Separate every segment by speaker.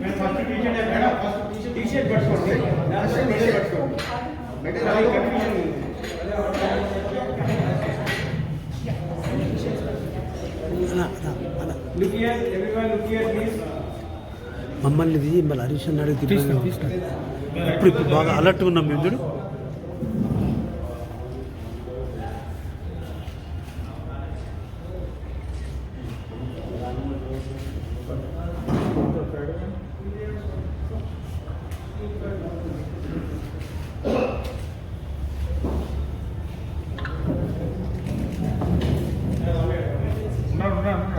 Speaker 1: పట్టుకోండి కన్ఫ్యూజన్
Speaker 2: మమ్మల్ని మళ్ళీ హరీష్ అన్న అడిగి తిప్పి ఇప్పుడు ఇప్పుడు బాగా అలర్ట్ ఉన్నాం మేము చూడు.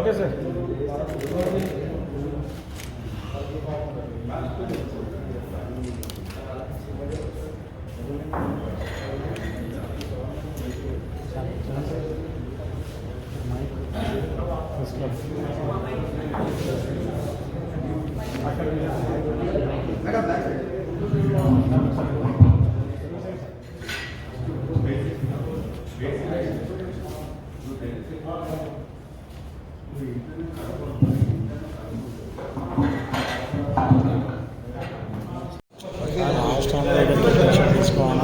Speaker 1: Okay sir.
Speaker 3: రాష్ట్రంలో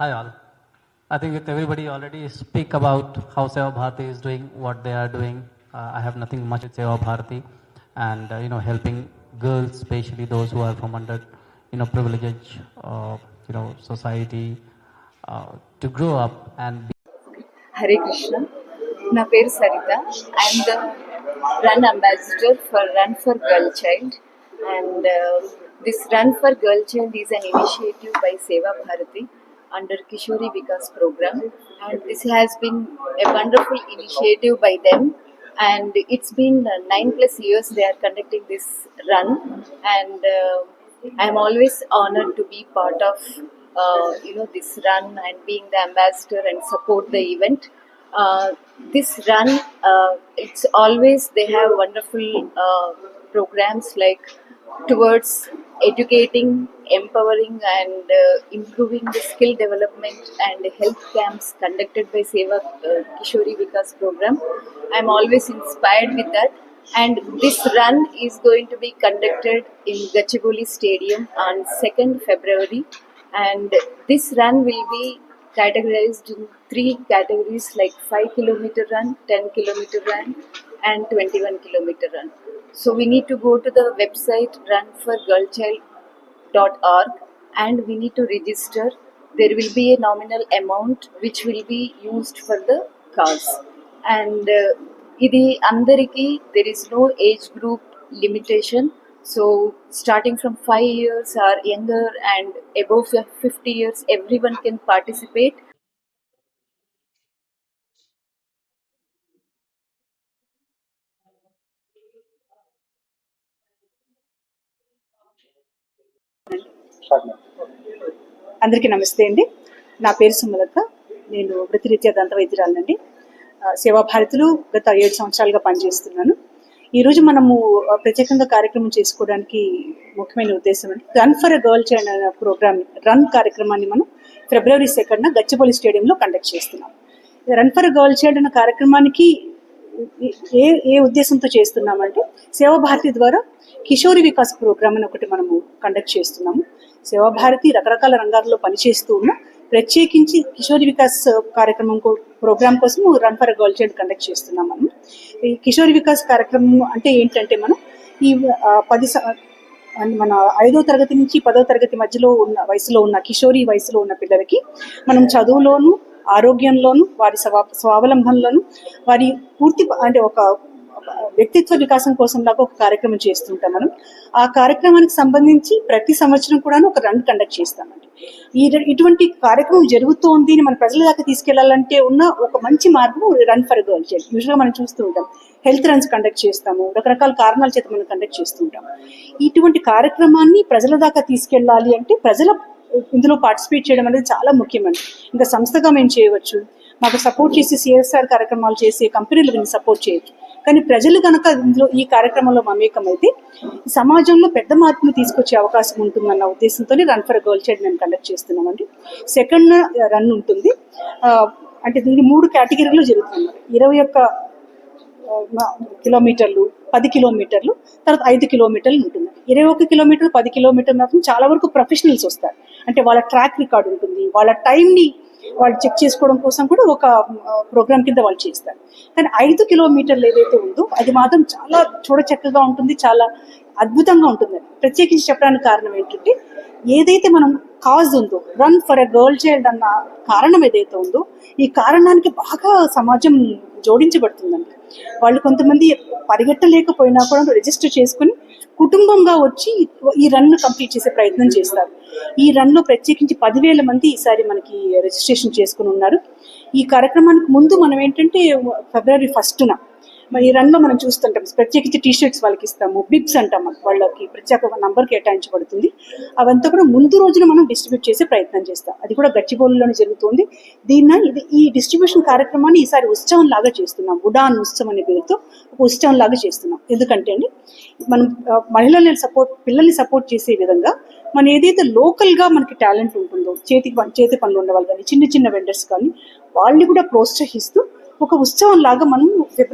Speaker 4: hi all. I think with everybody already speak about how Seva Bharati is doing, what they are doing. Uh, I have nothing much with Seva Bharati and uh, you know helping girls, especially those who are from under you know privileged uh, you know society uh, to grow up and be
Speaker 5: Hare Krishna నా పేరు Sarita I'm the run ambassador for run for girl child and this run for girl child is an initiative by Seva Bharati under Kishori Vikas program. And this has been a wonderful initiative by them. And it's been uh, nine plus years they are conducting this run. And uh, I'm always honored to be part of uh, you know this run and being the ambassador and support the event. Uh, this run uh, it's always they have wonderful uh, programs like towards educating empowering and uh, improving the skill development and health camps conducted by seva uh, kishori vikas program. I'm always inspired with that. And this run is going to be conducted in gachibowli stadium on 2nd february. And this run will be categorized in three categories like 5 kilometer run 10 kilometer run and 21 kilometer run. So we need to go to the website runforgirlchild.org and we need to register there will be a nominal amount which will be used for the cause and uh, ఇది అందరికీ there is no age group limitation so starting from five years or younger and above fifty years everyone can participate
Speaker 6: అందరికీ నమస్తే అండి. నా పేరు సుమలత. నేను వృత్తిరీత్యా దంత వైద్యురాలండి సేవాభారతిలో సేవా భారతిలో గత ఏడు సంవత్సరాలుగా పనిచేస్తున్నాను. ఈరోజు మనము ప్రత్యేకంగా కార్యక్రమం చేసుకోవడానికి ముఖ్యమైన ఉద్దేశం అంటే run for a girl child అనే ప్రోగ్రామ్ రన్ కార్యక్రమాన్ని మనం ఫిబ్రవరి సెకండ్న గచ్చిబౌలి స్టేడియంలో కండక్ట్ చేస్తున్నాం. Run for a girl child అనే కార్యక్రమానికి ఏ ఏ ఉద్దేశంతో చేస్తున్నామంటే సేవా భారతి ద్వారా కిషోరి వికాస్ ప్రోగ్రామ్ అని ఒకటి మనము కండక్ట్ చేస్తున్నాము. సేవా భారతి రకరకాల రంగాల్లో పనిచేస్తూ ఉన్న ప్రత్యేకించి కిషోరి వికాస్ కార్యక్రమం ప్రోగ్రామ్ కోసం run for girl child conduct చేస్తున్నాం మనం. ఈ కిషోరి వికాస్ కార్యక్రమం అంటే ఏంటంటే మనం ఈ పది మన ఐదో తరగతి నుంచి పదో తరగతి మధ్యలో ఉన్న వయసులో ఉన్న కిషోరి వయసులో ఉన్న పిల్లలకి మనం చదువులోను ఆరోగ్యంలోను వారి స్వా స్వావలంబనలోను వారి పూర్తి అంటే ఒక వ్యక్తిత్వ వికాసం కోసం లాగా ఒక కార్యక్రమం చేస్తుంటాం మనం. ఆ కార్యక్రమానికి సంబంధించి ప్రతి సంవత్సరం కూడా ఒక రన్ కండక్ట్ చేస్తామండి. ఈ ఇటువంటి కార్యక్రమం జరుగుతోంది అని మన ప్రజల దాకా తీసుకెళ్ళాలంటే ఉన్న ఒక మంచి మార్గం రన్ ఫర్ గర్ల్ చైల్డ్ యూజువల్గా మనం చూస్తూ ఉంటాం. హెల్త్ రన్స్ కండక్ట్ చేస్తాము. రకరకాల కారణాల చేత మనం కండక్ట్ చేస్తుంటాం ఇటువంటి కార్యక్రమాన్ని ప్రజల దాకా తీసుకెళ్ళాలి అంటే ప్రజల ఇందులో పార్టిసిపేట్ చేయడం అనేది చాలా ముఖ్యమండి. ఇంకా సంస్థగా మేము చేయవచ్చు. మాకు సపోర్ట్ చేసి సిఎస్ఆర్ కార్యక్రమాలు చేసే కంపెనీలు మేము సపోర్ట్ చేయొచ్చు. కానీ ప్రజలు కనుక ఇందులో ఈ కార్యక్రమంలో మమేకమైతే సమాజంలో పెద్ద మార్పును తీసుకొచ్చే అవకాశం ఉంటుందన్న ఉద్దేశంతో రన్ ఫర్ గర్ల్ చైల్డ్ మేము కండక్ట్ చేస్తున్నామండి. సెకండ్ రన్ uh, ఉంటుంది. అంటే దీని మూడు కేటగిరీలో జరుగుతుంది. ఇరవై ఒక్క కిలోమీటర్లు పది కిలోమీటర్లు తర్వాత ఐదు కిలోమీటర్లు ఉంటుంది. ఇరవై ఒక కిలోమీటర్లు పది కిలోమీటర్లు మాత్రం చాలా వరకు ప్రొఫెషనల్స్ వస్తారు. అంటే వాళ్ళ ట్రాక్ రికార్డ్ ఉంటుంది. వాళ్ళ టైంని వాళ్ళు చెక్ చేసుకోవడం కోసం కూడా ఒక ప్రోగ్రామ్ కింద వాళ్ళు చేస్తారు. కానీ ఐదు కిలోమీటర్లు ఏదైతే ఉందో అది మాత్రం చాలా చూడచక్కగా ఉంటుంది చాలా అద్భుతంగా ఉంటుంది. ప్రత్యేకించి చెప్పడానికి కారణం ఏంటంటే ఏదైతే మనం కాజ్ ఉందో run for a girl child అన్న కారణం ఏదైతే ఉందో ఈ కారణానికి బాగా సమాజం జోడించబడుతుందండి. వాళ్ళు కొంతమంది పరిగెట్టలేకపోయినా కూడా రిజిస్టర్ చేసుకుని కుటుంబంగా వచ్చి ఈ రన్ను కంప్లీట్ చేసే ప్రయత్నం చేస్తారు. ఈ రన్లో ప్రత్యేకించి పదివేల మంది ఈసారి మనకి రిజిస్ట్రేషన్ చేసుకుని ఉన్నారు. ఈ కార్యక్రమానికి ముందు మనం ఏంటంటే ఫిబ్రవరి ఫస్ట్న మరి ఈ రన్లో మనం చూస్తుంటాం ప్రత్యేకించి టీ షర్ట్స్ వాళ్ళకి ఇస్తాము బిబ్స్ అంటాం వాళ్ళకి ప్రత్యేక నంబర్ కేటాయించబడుతుంది. అవంతా కూడా ముందు రోజున మనం డిస్ట్రిబ్యూట్ చేసే ప్రయత్నం చేస్తాం. అది కూడా గచ్చిబౌలిలోనే జరుగుతుంది. దీన్న ఇది ఈ డిస్ట్రిబ్యూషన్ కార్యక్రమాన్ని ఈసారి ఉత్సవం లాగా చేస్తున్నాం. ఉడాన్ ఉత్సవం అనే పేరుతో ఒక ఉత్సవం లాగా చేస్తున్నాం. ఎందుకంటే అండి మనం మహిళల్ని సపోర్ట్ పిల్లల్ని సపోర్ట్ చేసే విధంగా మన ఏదైతే లోకల్గా మనకి టాలెంట్ ఉంటుందో చేతి చేతి పనులు ఉండేవాళ్ళు కానీ చిన్న చిన్న వెండర్స్ కానీ వాళ్ళని కూడా ప్రోత్సహిస్తూ ఒక ఉత్సవం లాగా మనం ఫిబ్రవరి